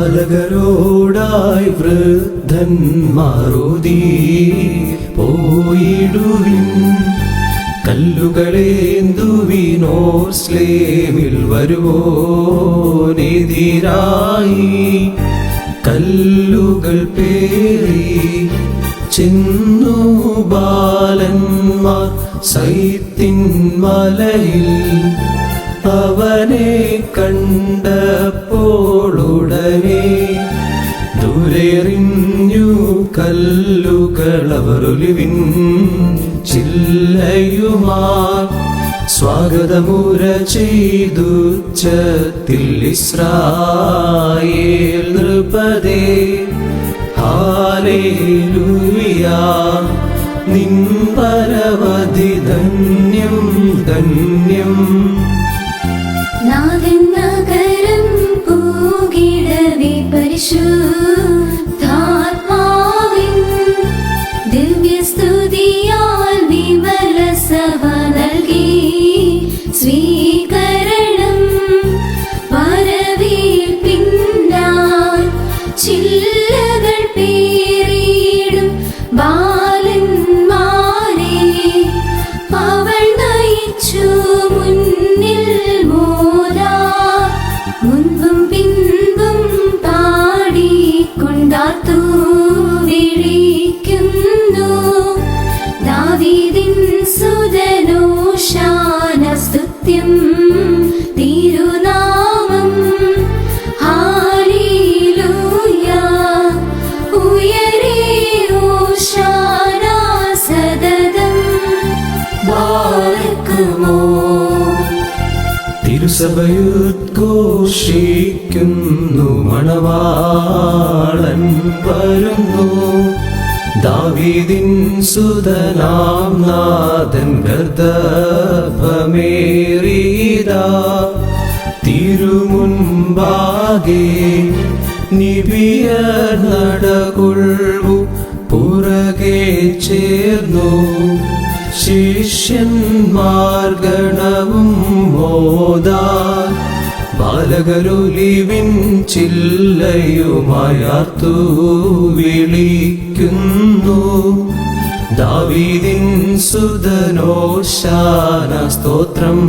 ബാലകരോടായി വൃദ്ധന്മാരുതി പോയിടുവിൻ. കല്ലുകളേന്തുവിനോർ സ്ലേമിൽ വരുവോനെതിരായി കല്ലുകൾ പേറി ചെന്നു ബാലന്മാർ സൈത്തിൻ മലയിൽ അവനെ കണ്ടപ്പോളുടനെ ദൂരെറിഞ്ഞു കല്ലുകളവരൊലിവിൻ ചില്ലയുമാർ സ്വാഗതമുര ചെയ്തു ചത്തിൽ ഇസ്രായേൽ നൃപതേ നിൻ ധന്യം. ധന്യം സ്തുത്യം തിരുനാമം. ഹാലേലൂയ. ഉയരേ ഓഷാന സദതം ബാലക്കുമോ തിരുസഭയുദ്ഘോഷിക്കുന്നു മണവാളൻ വരുന്നു. ദാവീദിൻ സുതനാം നാഥൻ ഗർദഭമേറിയതാ തിരുമുൻപാകെ നിബിയ നടകൊള്ളു പുറകെ ചേർന്നു. ശിഷ്യന്മാർ ഗണവും മോദാ ബാലകരുലിവിൻ ചില്ലയുമായാർത്തു വിളിക്കുന്നു. ദാവീദിൻ സുതനോശാന സ്തോത്രം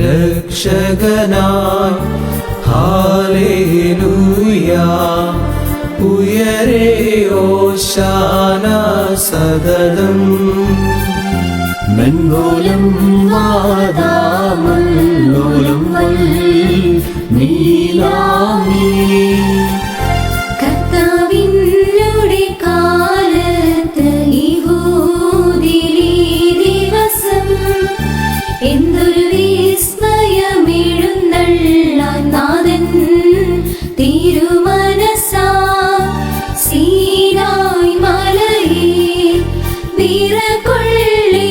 രക്ഷകനായി. ഹാലേലൂയ ഉയരേ ഓശാന സദതം മെൻഗോലം വാദാമുല്ലോലം നീലാമി. കർത്താവിന്റെ കാലത്ത് യഹൂദിലി ദിവസം എന്തൊരു വിസ്മയമെഴുന്നള്ള നാദൻ തിരുമനസ. സീനായ് മലയെ വിറകൊള്ളി